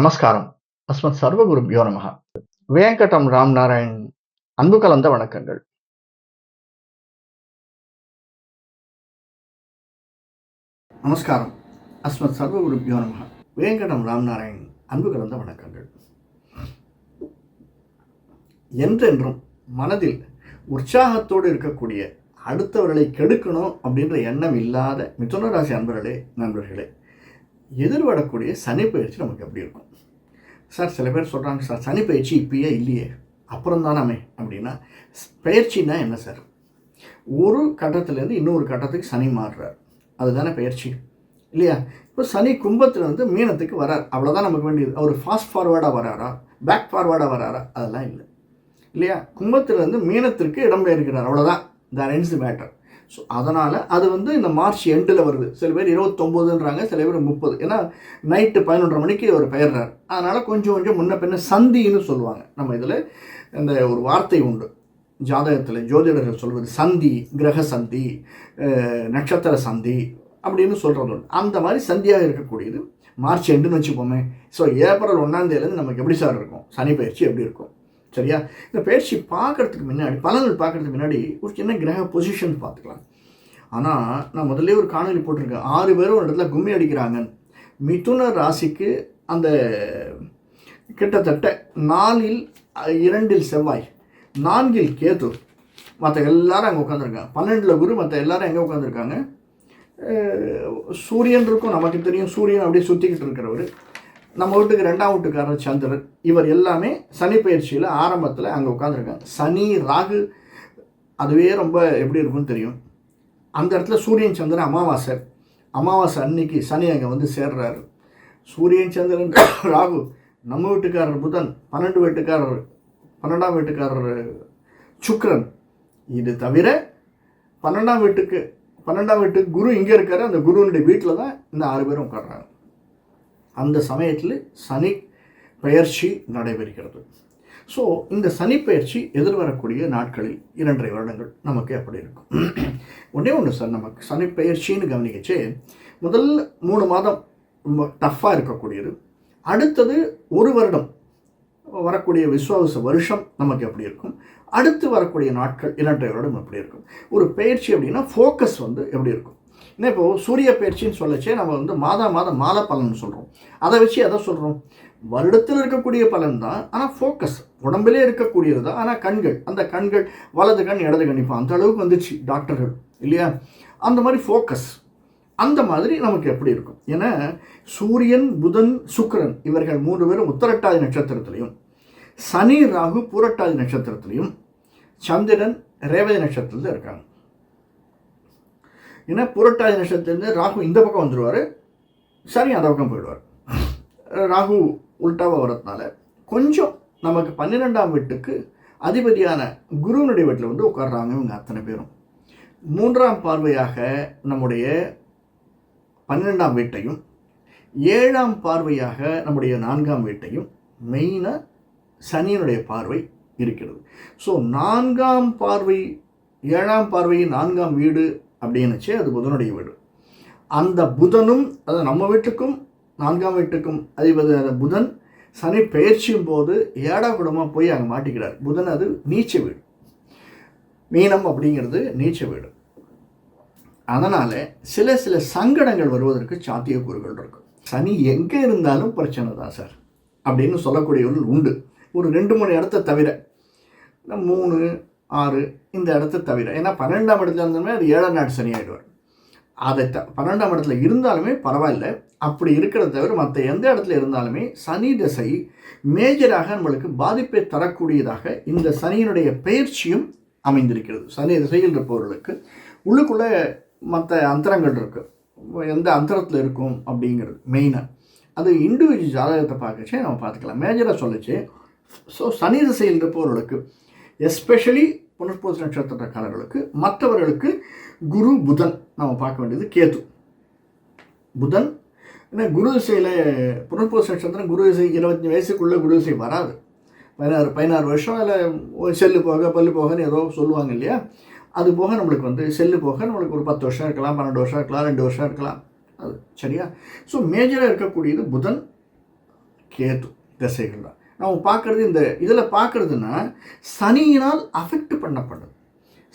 நமஸ்காரம். அஸ்மத் சர்வகுருபியோ நமக வேங்கடம் ராம் நாராயண் அன்பு கலந்த வணக்கங்கள். நமஸ்காரம். அஸ்மத் சர்வகுருபியோ நமக வேங்கடம் ராம் நாராயண் அன்பு கலந்த வணக்கங்கள். என்றென்றும் மனதில் உற்சாகத்தோடு இருக்கக்கூடிய அடுத்தவர்களை கெடுக்கணும் அப்படின்ற எண்ணம் இல்லாத மிதுன ராசி அன்பர்களே நண்பர்களே எதிர்படக்கூடிய சனி பயிற்சி நமக்கு எப்படி இருக்கும்? சார் சில பேர் சொல்கிறாங்க சார் சனி பயிற்சி இப்பயே இல்லையே அப்புறம் தானே அப்படின்னா பயிற்சின்னா என்ன சார்? ஒரு கட்டத்துலேருந்து இன்னொரு கட்டத்துக்கு சனி மாறுறார். அதுதானே பயிற்சி இல்லையா? இப்போ சனி கும்பத்துலேருந்து மீனத்துக்கு வரார். அவ்வளோதான் நமக்கு வேண்டியது. அவர் ஃபாஸ்ட் ஃபார்வேர்டாக வராரா? பேக் ஃபார்வேர்டாக வராரா? அதெல்லாம் இல்லை இல்லையா? கும்பத்துலேருந்து மீனத்திற்கு இடம்பெயர்கிறார் அவ்வளோதான் த எண்ட்ஸ் மேட்டர் ஸோ அதனால் அது வந்து இந்த மார்ச் எண்டில் வருது. சில பேர் இருபத்தொம்போதுன்றாங்க சில பேர் முப்பது. ஏன்னா நைட்டு பதினொன்றரை மணிக்கு அவர் பெயர்றார். அதனால் கொஞ்சம் கொஞ்சம் முன்ன பின்ன சந்தின்னு சொல்லுவாங்க. நம்ம இதில் இந்த ஒரு வார்த்தை உண்டு. ஜாதகத்தில் ஜோதிடர்கள் சொல்வது சந்தி கிரக சந்தி நட்சத்திர சந்தி அப்படின்னு சொல்கிறது உண்டு. அந்த மாதிரி சந்தியாக இருக்கக்கூடியது மார்ச் எண்டுன்னு வச்சுப்போமே ஸோ ஏப்ரல் ஒன்றாந்தேதியிலேருந்து நமக்கு எப்படி சார் இருக்கும்? சனி பயிற்சி எப்படி இருக்கும்? சரியா? இந்த பயிற்சி பார்க்கறதுக்கு முன்னாடி பலன்கள் பார்க்குறதுக்கு முன்னாடி ஒரு சின்ன கிரக பொசிஷன் பார்த்துக்கலாம். ஆனால் நான் முதல்ல ஒரு காணொலி போட்டிருக்கேன். ஆறு பேரும் ஒரு இடத்துல கும்மி அடிக்கிறாங்க மிதுன ராசிக்கு அந்த கிட்டத்தட்ட நாலில் இரண்டில் செவ்வாய் நான்கில் கேது. மற்ற எல்லாரும் அங்கே உட்காந்துருக்காங்க பன்னெண்டில் குரு மற்ற எல்லாரும் எங்கே உட்காந்துருக்காங்க சூரியன் இருக்கும். நமக்கு தெரியும் சூரியன் அப்படியே சுற்றிக்கிட்டு இருக்கிறவர். நம்ம வீட்டுக்கு ரெண்டாம் வீட்டுக்காரர் சந்திரன் இவர் எல்லாமே சனி பயிற்சியில் ஆரம்பத்தில் அங்கே உட்காந்துருக்காங்க சனி ராகு அதுவே ரொம்ப எப்படி இருக்கும்னு தெரியும். அந்த இடத்துல சூரியன் சந்திரன் அமாவாசை. அமாவாசை அன்னைக்கு சனி அங்கே வந்து சேர்றாரு. சூரியன் சந்திரன் ராகு நம்ம வீட்டுக்காரர் புதன் பன்னெண்டு வீட்டுக்காரர் பன்னெண்டாம் வீட்டுக்காரர் சுக்ரன் இது தவிர பன்னெண்டாம் வீட்டுக்கு பன்னெண்டாம் வீட்டுக்கு குரு இங்கே இருக்காரு. அந்த குருவனுடைய வீட்டில் தான் இந்த ஆறு பேரும் உட்கார்றாங்க. அந்த சமயத்தில் சனி பெயர்ச்சி நடைபெறுகிறது. ஸோ இந்த சனி பெயர்ச்சி எதிர்வரக்கூடிய நாட்களில் இரண்டரை வருடங்கள் நமக்கு அப்படி இருக்கும். ஒன்றே ஒன்று சார் நமக்கு சனி பெயர்ச்சின்னு கவனிக்கச்சே முதல் மூணு மாதம் ரொம்ப டஃப்பாக இருக்கக்கூடியது. அடுத்தது ஒரு வருடம் வரக்கூடிய விஸ்வாச வருஷம் நமக்கு எப்படி இருக்கும். அடுத்து வரக்கூடிய நாட்கள் இரண்டரை வருடம் எப்படி இருக்கும். ஒரு பயிற்சி அப்படின்னா ஃபோக்கஸ் வந்து எப்படி இருக்கும்? இன்னும் இப்போது சூரிய பயிற்சின்னு சொல்லச்சே நம்ம வந்து மாதா மாதம் மாலை பலன் சொல்கிறோம் அதை வச்சு எதை சொல்கிறோம் வருடத்தில் இருக்கக்கூடிய பலன் தான் ஆனால் ஃபோக்கஸ் உடம்பிலே இருக்கக்கூடியது தான் ஆனால் கண்கள் அந்த கண்கள் வலது கண் இடது கண் இப்போ அந்த அளவுக்கு வந்துச்சு டாக்டர்கள் இல்லையா? அந்த மாதிரி ஃபோக்கஸ் அந்த மாதிரி நமக்கு எப்படி இருக்கும்? ஏன்னா சூரியன் புதன் சுக்கரன் இவர்கள் மூன்று பேரும் உத்தரட்டாதி நட்சத்திரத்திலையும் சனி ராகு பூரட்டாதி நட்சத்திரத்திலையும் சந்திரன் ரேவதி நட்சத்திரத்தில் இருக்காங்க. ஏன்னா புரட்டாதி நட்சத்திரத்துலேருந்து ராகு இந்த பக்கம் வந்துடுவார் சனி அந்த பக்கம் போயிடுவார். ராகு உல்டாவாக வரதுனால கொஞ்சம் நமக்கு பன்னிரெண்டாம் வீட்டுக்கு அதிபதியான குருவனுடைய வீட்டில் வந்து உட்கார்றாங்க இவங்க அத்தனை பேரும். மூன்றாம் பார்வையாக நம்முடைய பன்னிரெண்டாம் வீட்டையும் ஏழாம் பார்வையாக நம்முடைய நான்காம் வீட்டையும் மெயினாக சனியினுடைய பார்வை இருக்கிறது. ஸோ நான்காம் பார்வை ஏழாம் பார்வை நான்காம் வீடு அப்படின்னுச்சு அது புதனுடைய வீடு. அந்த புதனும் அது நம்ம வீட்டுக்கும் நான்காம் வீட்டுக்கும் அதிபதி புதன் சனி பெயர்ச்சியும் போது ஏடா குடமாக போய் அங்கே மாட்டிக்கிறார். புதன் அது நீச்ச வீடு. மீனம் அப்படிங்கிறது நீச்ச வீடு. அதனால் சில சில சங்கடங்கள் வருவதற்கு சாத்தியக்கூறுகள் இருக்கும் சனி எங்கே இருந்தாலும் பிரச்சனை தான் சார். அப்படின்னு சொல்லக்கூடியவர்கள் உண்டு. ஒரு ரெண்டு மூணு இடத்த தவிர மூணு ஆறு இந்த இடத்த தவிர ஏன்னா பன்னெண்டாம் இடத்துல இருந்தாலுமே அது ஏழாம் நாடு சனி ஆகிடுவார் அதை த பன்னெண்டாம் இடத்துல இருந்தாலுமே பரவாயில்ல. அப்படி இருக்கிறத தவிர மற்ற எந்த இடத்துல இருந்தாலுமே சனி திசை மேஜராக நம்மளுக்கு பாதிப்பை தரக்கூடியதாக இந்த சனியினுடைய பயிற்சியும் அமைந்திருக்கிறது. சனி திசையில் இருப்பவர்களுக்கு உள்ளுக்குள்ளே மற்ற அந்தரங்கள் இருக்குது எந்த அந்தரத்தில் இருக்கும் அப்படிங்கிறது மெயினாக அது இண்டிவிஜுவல் ஜாதகத்தை பார்க்கச்சே நம்ம பார்த்துக்கலாம். மேஜராக சொல்லிச்சு. ஸோ சனி திசையில் இருப்பவர்களுக்கு எஸ்பெஷலி புனர்பூச நட்சத்திரக்காரர்களுக்கு மற்றவர்களுக்கு குரு புதன் நம்ம பார்க்க வேண்டியது கேது. புதன் ஏன்னா குரு திசையில் புனர்பூச நட்சத்திரம் குரு திசை இருபத்தஞ்சி வயசுக்குள்ளே குரு திசை வராது. பதினாறு பதினாறு வருஷம் இல்லை செல்லு போக பல்லு போகன்னு ஏதோ சொல்லுவாங்க இல்லையா? அது போக நம்மளுக்கு வந்து செல்லு போக நம்மளுக்கு ஒரு பத்து வருஷம் இருக்கலாம் பன்னெண்டு வருஷம் இருக்கலாம் ரெண்டு வருஷம் இருக்கலாம். அது சரியா? ஸோ மேஜராக இருக்கக்கூடியது புதன் கேது திசைகள் தான் நம்ம பார்க்குறது இந்த இதில் பார்க்குறதுன்னா சனியினால் அஃபெக்ட் பண்ணப்படுது.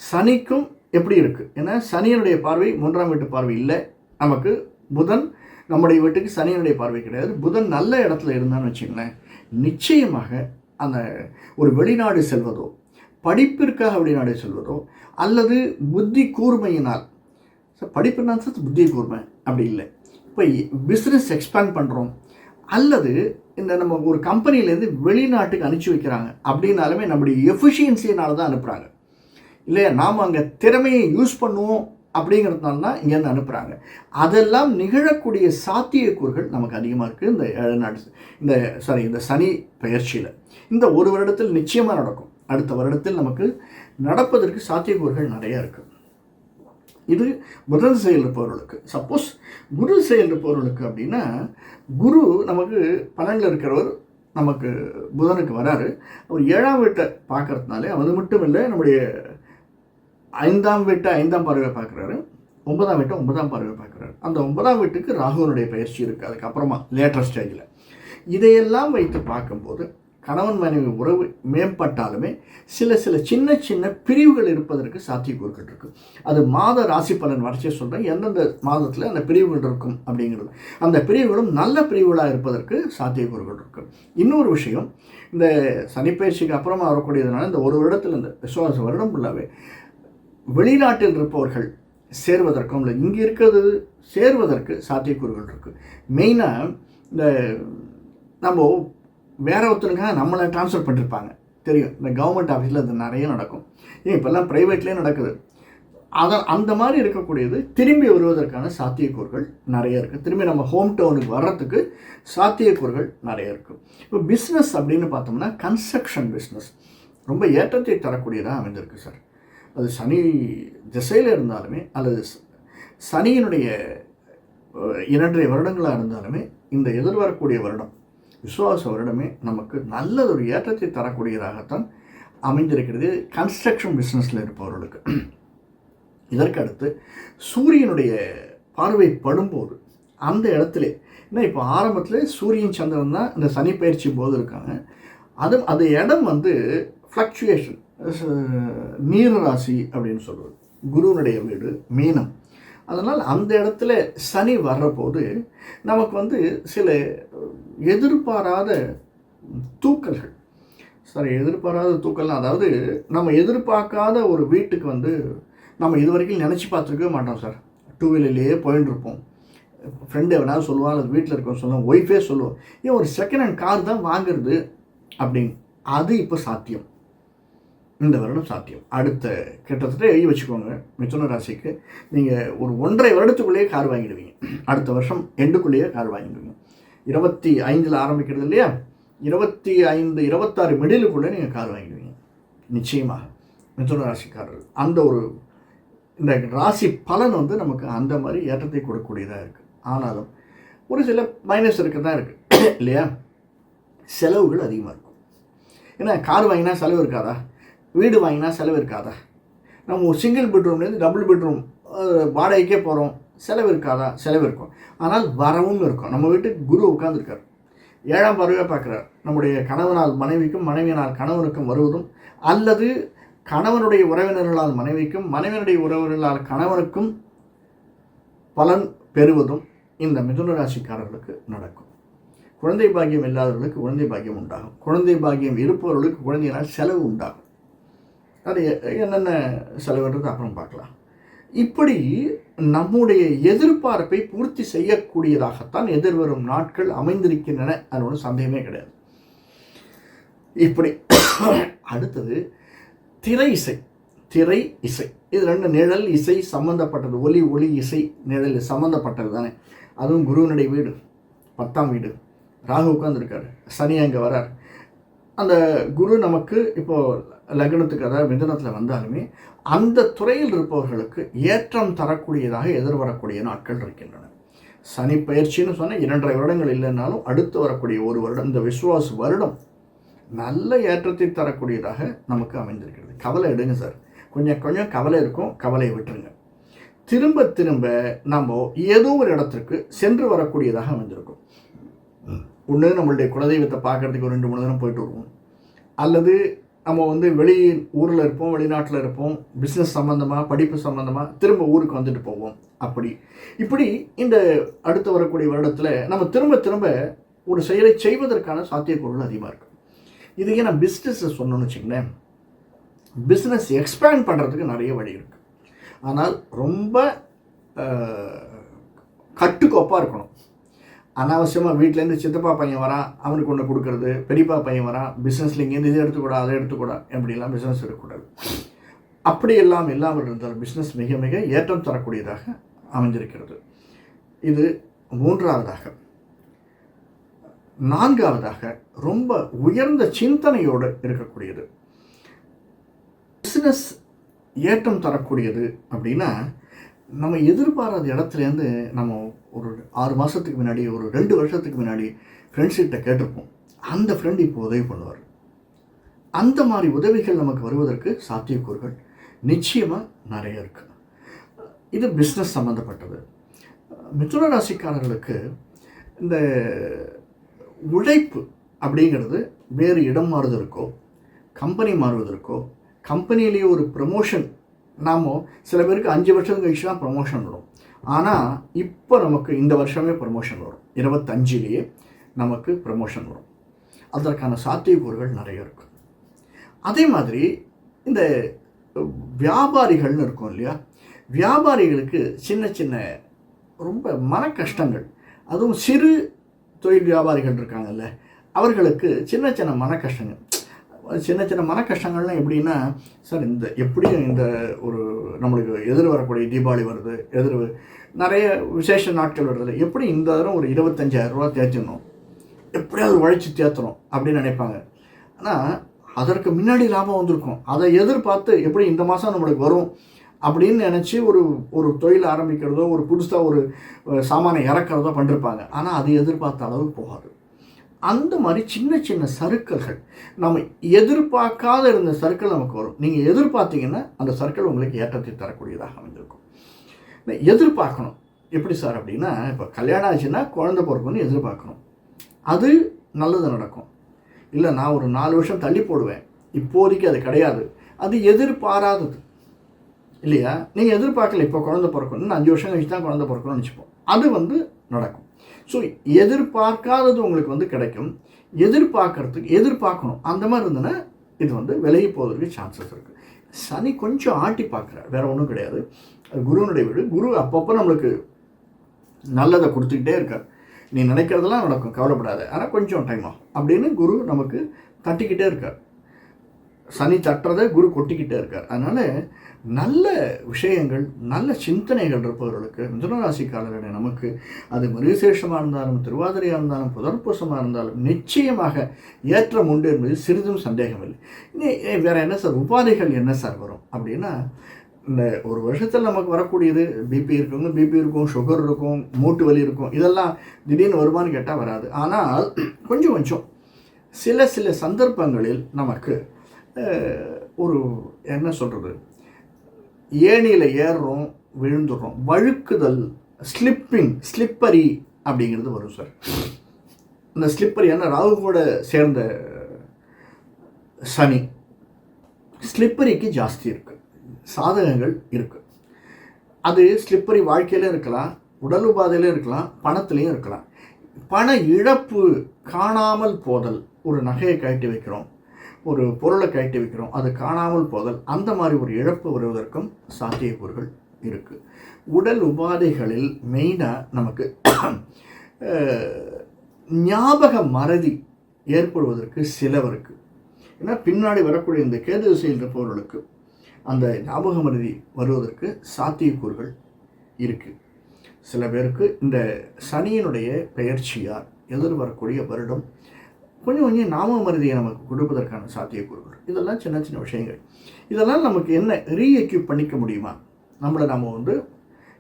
சனிக்கும் எப்படி இருக்குது ஏன்னா சனியனுடைய பார்வை மூன்றாம் வீட்டு பார்வை இல்லை. நமக்கு புதன் நம்முடைய வீட்டுக்கு சனியனுடைய பார்வை கிடையாது. புதன் நல்ல இடத்துல இருந்தான்னு வச்சுங்களேன் நிச்சயமாக அந்த ஒரு வெளிநாடு செல்வதோ படிப்பிற்காக வெளிநாடு செல்வதோ அல்லது புத்தி கூர்மையினால் படிப்புனால் புத்தி கூர்மை அப்படி இல்லை. இப்போ பிஸ்னஸ் எக்ஸ்பேண்ட் பண்ணுறோம் அல்லது இந்த நம்ம ஒரு கம்பெனிலேருந்து வெளிநாட்டுக்கு அனுப்பிச்சி வைக்கிறாங்க. அப்படின்னாலுமே நம்முடைய எஃபிஷியன்சியினால தான் அனுப்புகிறாங்க இல்லையா? நாம் அங்கே திறமையை யூஸ் பண்ணுவோம் அப்படிங்கிறதுனால தான் இங்கேருந்து அனுப்புகிறாங்க அதெல்லாம் நிகழக்கூடிய சாத்தியக்கூறுகள் நமக்கு அதிகமாக இருக்குது இந்த ஏழு நாடு இந்த சாரி இந்த சனி பயிற்சியில் இந்த ஒரு வருடத்தில் நிச்சயமாக நடக்கும். அடுத்த வருடத்தில் நமக்கு நடப்பதற்கு சாத்தியக்கூறுகள் நிறையா இருக்குது இது புதன் செயல் இருப்பவர்களுக்கு. சப்போஸ் குரு செயல் இருப்பவர்களுக்கு அப்படின்னா குரு நமக்கு பலனில் இருக்கிறவர் நமக்கு புதனுக்கு வராரு. அவர் ஏழாம் வீட்டை பார்க்கறதுனாலே அது மட்டும் இல்லை நம்முடைய ஐந்தாம் வீட்டை ஐந்தாம் பார்வை பார்க்குறாரு. ஒன்பதாம் வீட்டை ஒன்பதாம் பார்வை பார்க்குறாரு. அந்த ஒன்பதாம் வீட்டுக்கு ராகுவனுடைய பயிற்சி இருக்குது அதுக்கப்புறமா லேட்டர் ஸ்டேஜில் இதையெல்லாம் வைத்து பார்க்கும்போது கணவன் மனைவி உறவு மேம்பட்டாலுமே சில சில சின்ன சின்ன பிரிவுகள் இருப்பதற்கு சாத்தியக்கூறுகள் இருக்குது அது மாத ராசி பலன் வரைச்சே சொல்கிறேன் எந்தெந்த மாதத்தில் அந்த பிரிவுகள் இருக்கும் அப்படிங்கிறது. அந்த பிரிவுகளும் நல்ல பிரிவுகளாக இருப்பதற்கு சாத்தியக்கூறுகள் இருக்குது இன்னொரு விஷயம் இந்த சனிப்பயிற்சிக்கு அப்புறமா வரக்கூடியதுனால இந்த ஒரு வருடத்தில் இந்த விசுவாச வருடம் ஃபுல்லாகவே வெளிநாட்டில் இருப்பவர்கள் சேர்வதற்கும் இல்லை இங்கே இருக்கிறது சேர்வதற்கு சாத்தியக்கூறுகள் இருக்குது மெயினாக இந்த நம்ம வேற ஒருத்தருங்க நம்மளை ட்ரான்ஸ்ஃபர் பண்ணியிருப்பாங்க தெரியும். இந்த கவர்மெண்ட் ஆஃபீஸில் அது நிறைய நடக்கும். ஏன் இப்போல்லாம் ப்ரைவேட்லேயே நடக்குது. அதை அந்த மாதிரி இருக்கக்கூடியது திரும்பி வருவதற்கான சாத்தியக்கூறுகள் நிறைய இருக்குது திரும்பி நம்ம ஹோம் டவுனுக்கு வர்றதுக்கு சாத்தியக்கூறுகள் நிறைய இருக்குது இப்போ பிஸ்னஸ் அப்படின்னு பார்த்தோம்னா கன்ஸ்ட்ரக்ஷன் பிஸ்னஸ் ரொம்ப ஏற்றத்தை தரக்கூடியதாக அமைந்திருக்கு சார் அது சனி திசையில் இருந்தாலுமே அல்லது சனியினுடைய இரண்டரை வருடங்களாக இருந்தாலுமே இந்த எதிர்வரக்கூடிய வருடம் விஸ்வாச வருடமே நமக்கு நல்லதொரு ஏற்றத்தை தரக்கூடியதாகத்தான் அமைந்திருக்கிறது கன்ஸ்ட்ரக்ஷன் பிஸ்னஸில் இருப்பவர்களுக்கு. இதற்கு அடுத்து சூரியனுடைய பார்வை படும்போது அந்த இடத்துல ஏன்னா இப்போ ஆரம்பத்தில் சூரியன் சந்திரன் தான் இந்த சனி பயிற்சி போது இருக்காங்க. அது அந்த இடம் வந்து ஃப்ளக்சுவேஷன் மீனராசி அப்படின்னு சொல்வது குருவனுடைய வீடு மீனம். அதனால் அந்த இடத்துல சனி வர்றபோது நமக்கு வந்து சில எதிர்பாராத தூக்கல்கள். சாரி எதிர்பாராத தூக்கல் அதாவது நம்ம எதிர்பார்க்காத ஒரு வீட்டுக்கு வந்து நம்ம இது வரைக்கும் நினச்சி பார்த்துருக்கவே மாட்டோம் சார். டூ வீலர்லேயே போயின்னு இருப்போம். ஃப்ரெண்டு எவனாவது சொல்லுவான் அல்லது வீட்டில் இருக்கோம் சொல்லுவோம் ஒய்ஃபே சொல்லுவோம் ஏன் ஒரு செகண்ட் ஹேண்ட் கார் தான் வாங்குறது அப்படின்னு. அது இப்போ சாத்தியம். இந்த வருடம் சாத்தியம். அடுத்த கிட்டத்தட்ட எழுதி வச்சுக்கோங்க. மிதுன ராசிக்கு நீங்கள் ஒரு ஒன்றரை வருடத்துக்குள்ளேயே கார் வாங்கிடுவீங்க. அடுத்த வருஷம் எண்டுக்குள்ளேயே கார் வாங்கிடுவீங்க. இருபத்தி ஐந்தில் ஆரம்பிக்கிறது இல்லையா? இருபத்தி ஐந்து இருபத்தாறு மிடிலுக்குள்ளே நீங்கள் கார் வாங்கிடுவீங்க. நிச்சயமாக மிதுன ராசிக்காரர்கள். அந்த ஒரு இந்த ராசி பலன் வந்து நமக்கு அந்த மாதிரி ஏற்றத்தை கொடுக்கக்கூடியதாக இருக்குது ஆனாலும் ஒரு சில மைனஸ் இருக்க. தான் இருக்குது இல்லையா? செலவுகள் அதிகமாக இருக்கும். ஏன்னா கார் வாங்கினா செலவு இருக்காதா? வீடு வாங்கினா செலவு இருக்காதா? நம்ம ஒரு சிங்கிள் பெட்ரூம்லேருந்து டபுள் பெட்ரூம் வாடகைக்கே போகிறோம் செலவு இருக்காதா? செலவு இருக்கும். ஆனால் வரவும் இருக்கும். நம்ம வீட்டுக்கு குரு உட்காந்துருக்கார் ஏழாம் பறவை பார்க்குறார். நம்முடைய கணவனால் மனைவிக்கும் மனைவியினால் கணவனுக்கும் வருவதும் அல்லது கணவனுடைய உறவினர்களால் மனைவிக்கும் மனைவியினுடைய உறவினர்களால் கணவனுக்கும் பலன் பெறுவதும் இந்த மிதுன ராசிக்காரர்களுக்கு நடக்கும். குழந்தை பாக்கியம் இல்லாதவர்களுக்கு குழந்தை பாக்கியம் உண்டாகும். குழந்தை பாக்கியம் இருப்பவர்களுக்கு குழந்தையினால் செலவு உண்டாகும். அது என்னென்ன செலவுன்றது அப்புறம் பார்க்கலாம். இப்படி நம்முடைய எதிர்பார்ப்பை பூர்த்தி செய்யக்கூடியதாகத்தான் எதிர்வரும் நாட்கள் அமைந்திருக்கின்றன. அதோட சந்தேகமே கிடையாது. இப்படி அடுத்தது திரை இசை. திரை இசை. இது ரெண்டு நிழல் இசை சம்மந்தப்பட்டது ஒலி ஒளி இசை நிழல் சம்மந்தப்பட்டது தானே. அதுவும் குருவனுடைய வீடு. பத்தாம் வீடு. ராகு உட்காந்துருக்காரு சனி அங்கே வரார். அந்த குரு நமக்கு இப்போது லக்னத்துக்கு அதாவது மிதனத்தில் வந்தாலுமே அந்த துறையில் இருப்பவர்களுக்கு ஏற்றம் தரக்கூடியதாக எதிர்வரக்கூடிய நாட்கள் இருக்கின்றன. சனி பயிற்சின்னு சொன்னால் இரண்டரை வருடங்கள் இல்லைன்னாலும் அடுத்து வரக்கூடிய ஒரு வருடம் இந்த விஸ்வாஸ் வருடம் நல்ல ஏற்றத்தை தரக்கூடியதாக நமக்கு அமைந்திருக்கிறது. கவலை எடுங்க சார். கொஞ்சம் கொஞ்சம் கவலை இருக்கும் கவலையை விட்டுருங்க. திரும்ப திரும்ப நம்ம ஏதோ ஒரு இடத்திற்கு சென்று வரக்கூடியதாக அமைந்திருக்கும். ஒன்று நம்மளுடைய குலதெய்வத்தை பார்க்குறதுக்கு ஒரு ரெண்டு மூணு தினம் போயிட்டு வருவோம். அல்லது நம்ம வந்து வெளி ஊரில் இருப்போம் வெளிநாட்டில் இருப்போம் பிஸ்னஸ் சம்மந்தமாக படிப்பு சம்மந்தமாக திரும்ப ஊருக்கு வந்துட்டு போவோம். அப்படி. இப்படி இந்த அடுத்து வரக்கூடிய வருடத்தில் நம்ம திரும்ப திரும்ப ஒரு செயலை செய்வதற்கான சாத்தியக்கூறுகள் அதிகமாக இருக்குது இதுக்கே நான் பிஸ்னஸை சொன்னோன்னு வச்சுங்களேன் பிஸ்னஸ் எக்ஸ்பேண்ட் பண்ணுறதுக்கு நிறைய வழி இருக்குது ஆனால் ரொம்ப கட்டுக்கோப்பாக இருக்கணும். அனாவசியமாக வீட்டிலேருந்து சித்தப்பா பையன் வரான் அவனுக்கு ஒன்று கொடுக்கறது பெரியப்பா பையன் வரான் பிஸ்னஸில் இங்கேருந்து இது எடுத்துக்கூடா அதை எடுத்துக்கூடா எப்படிலாம் பிஸ்னஸ் எடுக்கக்கூடாது. அப்படி எல்லாம் இல்லாமல் இருந்தால் பிஸ்னஸ் மிக மிக ஏற்றம் தரக்கூடியதாக அமைஞ்சிருக்கிறது. இது மூன்றாவதாக. நான்காவதாக ரொம்ப உயர்ந்த சிந்தனையோடு இருக்கக்கூடியது. பிஸ்னஸ் ஏற்றம் தரக்கூடியது அப்படின்னா நம்ம எதிர்பாராத இடத்துலேருந்து நம்ம ஒரு ஆறு மாதத்துக்கு முன்னாடி ஒரு ரெண்டு வருஷத்துக்கு முன்னாடி ஃப்ரெண்ட்ஸ்கிட்ட கேட்டிருப்போம். அந்த ஃப்ரெண்ட் இப்போ உதவி பண்ணுவார். அந்த மாதிரி உதவிகள் நமக்கு வருவதற்கு சாத்தியக்கூறுகள் நிச்சயமாக நிறைய இருக்குது இது பிஸ்னஸ் சம்மந்தப்பட்டது மிதுன ராசிக்காரர்களுக்கு இந்த உழைப்பு அப்படிங்கிறது வேறு இடம் மாறுவதற்கோ கம்பெனி மாறுவதற்கோ கம்பெனிலேயே ஒரு ப்ரமோஷன் நாம் சில பேருக்கு அஞ்சு வருஷம் கழிச்சு தான் ப்ரமோஷன் வரும். ஆனால் இப்போ நமக்கு இந்த வருஷமே ப்ரமோஷன் வரும். இருபத்தஞ்சிலேயே நமக்கு ப்ரமோஷன் வரும். அதற்கான சாத்தியக்கூறுகள் நிறைய இருக்குது அதே மாதிரி இந்த வியாபாரிகள்னு இருக்கும் இல்லையா? வியாபாரிகளுக்கு சின்ன சின்ன ரொம்ப மன கஷ்டங்கள் அதுவும் சிறு தொழில் வியாபாரிகள் இருக்காங்கல்ல அவர்களுக்கு சின்ன சின்ன மன கஷ்டங்கள் சின்ன சின்ன மன கஷ்டங்கள்லாம் எப்படின்னா சார் இந்த எப்படி இந்த ஒரு நம்மளுக்கு எதிர் வரக்கூடிய தீபாவளி வருது எதிர் நிறைய விசேஷ நாட்கள் வருது. எப்படி இந்த தரம் ஒரு இருபத்தஞ்சாயிரம் ரூபா தேய்ச்சிடணும்? எப்படியாவது உழைச்சி தேத்துறோம் அப்படின்னு நினைப்பாங்க. ஆனால் அதற்கு முன்னாடி லாபம் வந்திருக்கும். அதை எதிர்பார்த்து எப்படி இந்த மாதம் நம்மளுக்கு வரும் அப்படின்னு நினச்சி ஒரு ஒரு தொழில் ஆரம்பிக்கிறதோ ஒரு புதுசாக ஒரு சாமானை இறக்கிறதோ பண்ணிருப்பாங்க. ஆனால் அது எதிர்பார்த்த அளவுக்கு போகாது. அந்த மாதிரி சின்ன சின்ன சருக்கள்கள். நம்ம எதிர்பார்க்காத இருந்த சருக்கள் நமக்கு வரும். நீங்கள் எதிர்பார்த்தீங்கன்னா அந்த சருக்கள் உங்களுக்கு ஏற்றத்தை தரக்கூடியதாக அமைந்திருக்கும் எதிர்பார்க்கணும். எப்படி சார் அப்படின்னா இப்போ கல்யாணம் ஆச்சுன்னா குழந்த பிறக்கணும்னு எதிர்பார்க்கணும். அது நல்லது நடக்கும். இல்லை நான் ஒரு நாலு வருஷம் தள்ளி போடுவேன். இப்போதைக்கு அது கிடையாது. அது எதிர்பாராதது. இல்லையா? நீங்கள் எதிர்பார்க்கல இப்போ குழந்த பிறக்கணும்னு அஞ்சு வருஷம் கழிச்சு தான் குழந்த பிறக்கணும்னு வச்சுப்போம் அது வந்து நடக்கும். ஸோ எதிர்பார்க்காதது உங்களுக்கு வந்து கிடைக்கும். எதிர்பார்க்கறதுக்கு எதிர்பார்க்கணும். அந்த மாதிரி இருந்ததுன்னா இது வந்து விலகி போவதற்கு சான்சஸ் இருக்குது சனி கொஞ்சம் ஆட்டி பார்க்குறார். வேறு ஒன்றும் கிடையாது. குருவனுடைய வீடு. குரு அப்பப்போ நம்மளுக்கு நல்லதை கொடுத்துக்கிட்டே இருக்கார். நீ நினைக்கிறதெல்லாம் நடக்கும். கவலைப்படாது. ஆனால் கொஞ்சம் டைம் ஆகும். அப்படின்னு குரு நமக்கு தட்டிக்கிட்டே இருக்கார். சனி தட்டுறதை குரு கொட்டிக்கிட்டே இருக்கார். அதனால் நல்ல விஷயங்கள் நல்ல சிந்தனைகள் இருப்பவர்களுக்கு மிதுனராசிக்காரர்களுடைய நமக்கு அது மிருகசேஷமாக இருந்தாலும் திருவாதிரையாக இருந்தாலும் புதற்பூசமாக இருந்தாலும் நிச்சயமாக ஏற்றம் உண்டு என்பதில் சிறிதும் சந்தேகமில்லை. இனி வேறு என்ன சார்? உபாதைகள் என்ன சார் வரும்? அப்படின்னா இந்த ஒரு வருஷத்தில் நமக்கு வரக்கூடியது பிபி இருக்குங்க பிபி இருக்கும் சுகர் இருக்கும் மூட்டு வலி இருக்கும் இதெல்லாம் திடீர்னு வருமானு கேட்டால் வராது. ஆனால் கொஞ்சம் கொஞ்சம் சில சில சந்தர்ப்பங்களில் நமக்கு ஒரு என்ன சொல்கிறது ஏணியில் ஏறுறோம் விழுந்துடுறோம். வழுக்குதல் ஸ்லிப்பிங் ஸ்லிப்பரி அப்படிங்கிறது வரும் சார் இந்த ஸ்லிப்பரி என்ன? ராகு கூட சேர்ந்த சனி. ஸ்லிப்பரிக்கு ஜாஸ்தி இருக்குது சாதகங்கள் இருக்குது அது ஸ்லிப்பரி வாழ்க்கையிலும் இருக்கலாம் உடல் உபாதையிலும் இருக்கலாம் பணத்துலேயும் இருக்கலாம். பண இழப்பு காணாமல் போதல் ஒரு நகையை கட்டி வைக்கிறோம். ஒரு பொருளை கட்டி வைக்கிறோம். அது காணாமல் போதல் அந்த மாதிரி ஒரு இழப்பு வருவதற்கும் சாத்தியக்கூறுகள் இருக்குது உடல் உபாதைகளில் மெயினாக நமக்கு ஞாபக மறதி ஏற்படுவதற்கு சிலவருக்கு ஏன்னா பின்னாடி வரக்கூடிய இந்த கேது திசையில் அந்த ஞாபக மறதி வருவதற்கு சாத்தியக்கூறுகள் இருக்குது சில பேருக்கு இந்த சனியினுடைய பெயர்ச்சியார் எதிர்வரக்கூடிய வருடம் கொஞ்சம் கொஞ்சம் நாம மருதியை நமக்கு கொடுப்பதற்கான சாத்தியக்கூறுகள். இதெல்லாம் சின்ன சின்ன விஷயங்கள். இதெல்லாம் நமக்கு என்ன ரீஎக்யூப் பண்ணிக்க முடியுமா? நம்மளை நம்ம வந்து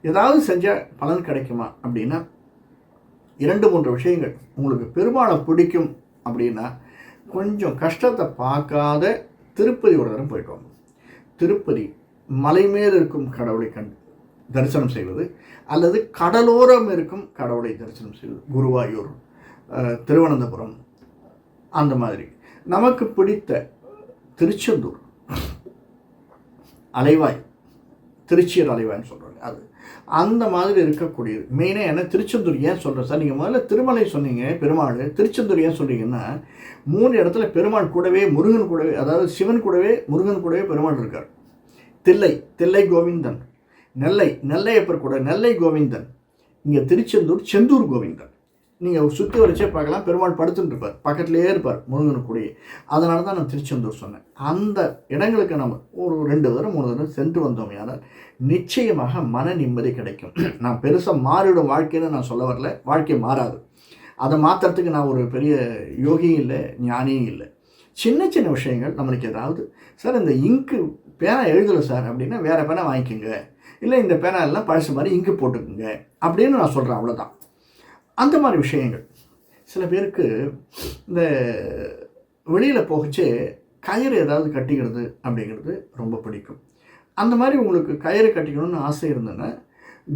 ஏதாவது செஞ்சால் பலன் கிடைக்குமா அப்படின்னா இரண்டு மூன்று விஷயங்கள். உங்களுக்கு பெரும்பாலும் பிடிக்கும் அப்படின்னா கொஞ்சம் கஷ்டத்தை பார்க்காத திருப்பதி ஒரு தரம் போயிட்டு வாங்க. திருப்பதி மலை மேல் இருக்கும் கடவுளை கண்டு தரிசனம் செய்வது அல்லது கடலோரம் இருக்கும் கடவுளை தரிசனம் செய்வது. குருவாயூர் திருவனந்தபுரம் அந்த மாதிரி. நமக்கு பிடித்த திருச்செந்தூர். அலைவாய். திருச்சியர் அலைவாய்ன்னு சொல்கிறாங்க அது. அந்த மாதிரி இருக்கக்கூடியது. மெயினாக என்ன? திருச்செந்தூர் ஏன் சொல்கிறேன் சார்? நீங்கள் முதல்ல திருமலை சொன்னீங்க பெருமாள். திருச்செந்தூர் ஏன் சொல்கிறீங்கன்னா மூணு இடத்துல பெருமாள் கூடவே முருகன் கூடவே அதாவது சிவன் கூடவே முருகன் கூடவே பெருமாள் இருக்கார். தில்லை தில்லை கோவிந்தன். நெல்லை நெல்லையப்பர் கூட நெல்லை கோவிந்தன். இங்கே திருச்செந்தூர் செந்தூர் கோவிந்தன். நீங்கள் சுற்றி வரைச்சே பார்க்கலாம். பெருமாள் படுத்துட்டு இருப்பார். பக்கத்துலேயே இருப்பார் முருகனுக்குடியே அதனால தான் நான் திருச்செந்தூர் சொன்னேன். அந்த இடங்களுக்கு நம்ம ஒரு ரெண்டு தடவை மூணு தடவை சென்று வந்தோமையானால் நிச்சயமாக மன நிம்மதி கிடைக்கும். நான் பெருசாக மாறிடும் வாழ்க்கைன்னு நான் சொல்ல வரல. வாழ்க்கை மாறாது. அதை மாற்றுறதுக்கு நான் ஒரு பெரிய யோகியும் இல்லை ஞானியும் இல்லை. சின்ன சின்ன விஷயங்கள் நம்மளுக்கு ஏதாவது சார் இந்த இங்கு பேனா எழுதலை சார் அப்படின்னா வேறு பேனா வாங்கிக்கோங்க. இல்லை இந்த பேனா எல்லாம் பழசு மாதிரி இங்கு போட்டுக்கோங்க அப்படின்னு நான் சொல்கிறேன் அவ்வளோதான் அந்த மாதிரி விஷயங்கள். சில பேருக்கு இந்த வெளியில் போகச்சே கயிறு ஏதாவது கட்டிக்கிறது அப்படிங்கிறது ரொம்ப பிடிக்கும். அந்த மாதிரி உங்களுக்கு கயிறு கட்டிக்கணும்னு ஆசை இருந்ததுன்னா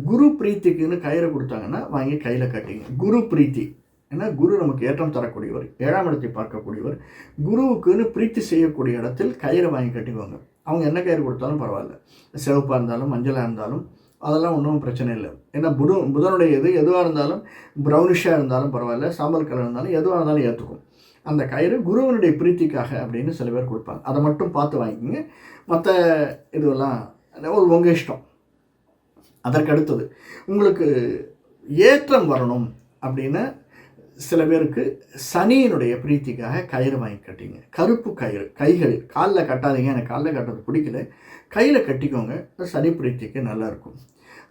குரு பிரீத்திக்குன்னு கயிறை கொடுத்தாங்கன்னா வாங்கி கையில் கட்டிங்க. குரு பிரீத்தி. ஏன்னா குரு நமக்கு ஏற்றம் தரக்கூடியவர் ஏழாம் இடத்தை பார்க்கக்கூடியவர். குருவுக்குன்னு பிரீத்தி செய்யக்கூடிய இடத்தில் கயிறை வாங்கி கட்டிக்குவாங்க அவங்க என்ன கயிறு கொடுத்தாலும் பரவாயில்ல. சிவப்பாக இருந்தாலும் மஞ்சளாக இருந்தாலும் அதெல்லாம் ஒன்றும் பிரச்சனை இல்லை. ஏன்னா புது புதனுடைய இது எதுவாக இருந்தாலும் ப்ரௌனிஷாக இருந்தாலும் பரவாயில்ல சாம்பல் கலர் இருந்தாலும் எதுவாக இருந்தாலும் ஏற்றுக்கும். அந்த கயிறு குருவனுடைய பிரீத்திக்காக அப்படின்னு சில பேர் கொடுப்பாங்க. அதை மட்டும் பார்த்து வாங்கிக்கிங்க. மற்ற இதுவெல்லாம் ஒரு உங்கள் இஷ்டம். அதற்கு அடுத்தது உங்களுக்கு ஏற்றம் வரணும் அப்படின்னு சில பேருக்கு சனியினுடைய பிரீத்திக்காக கயிறு வாங்கி கட்டிங்க. கருப்பு கயிறு கைகளில் காலில் கட்டாதீங்க எனக்கு காலில் கட்டுறது பிடிக்கல. கையில் கட்டிக்கோங்க சனி பிரீத்திக்கு நல்லாயிருக்கும்.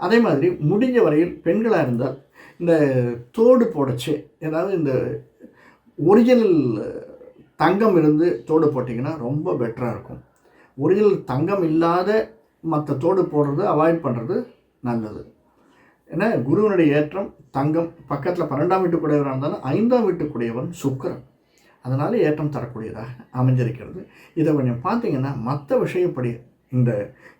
அதே மாதிரி முடிஞ்ச வரையில் பெண்களாக இருந்தால் இந்த தோடு போடச்சு ஏதாவது இந்த ஒரிஜினல் தங்கம் இருந்து தோடு போட்டிங்கன்னா ரொம்ப பெட்டராக இருக்கும். ஒரிஜினல் தங்கம் இல்லாத மற்ற தோடு போடுறது அவாய்ட் பண்ணுறது நல்லது. ஏன்னா குருவனுடைய ஏற்றம் தங்கம் பக்கத்தில் பன்னெண்டாம் வீட்டுக்குடையவராக இருந்தாலும் ஐந்தாம் வீட்டுக்குடையவன் சுக்கரன். அதனால் ஏற்றம் தரக்கூடியதாக அமைஞ்சிருக்கிறது. இதை கொஞ்சம் பார்த்தீங்கன்னா மற்ற விஷயப்படி இந்த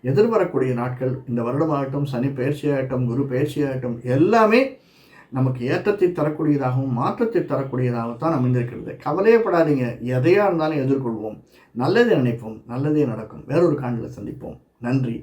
எதிர்வரக்கூடிய நாட்கள் இந்த வருடமாகட்டும் சனி பயிற்சியாகட்டும் குரு பயிற்சியாகட்டும் எல்லாமே நமக்கு ஏற்றத்தை தரக்கூடியதாகவும் மாற்றத்தை தரக்கூடியதாகவும் தான் அமைந்திருக்கிறது. கவலையப்படாதீங்க. எதையாக இருந்தாலும் எதிர்கொள்வோம். நல்லதே நினைப்போம். நல்லதே நடக்கும். வேறொரு காண்டில் சந்திப்போம். நன்றி.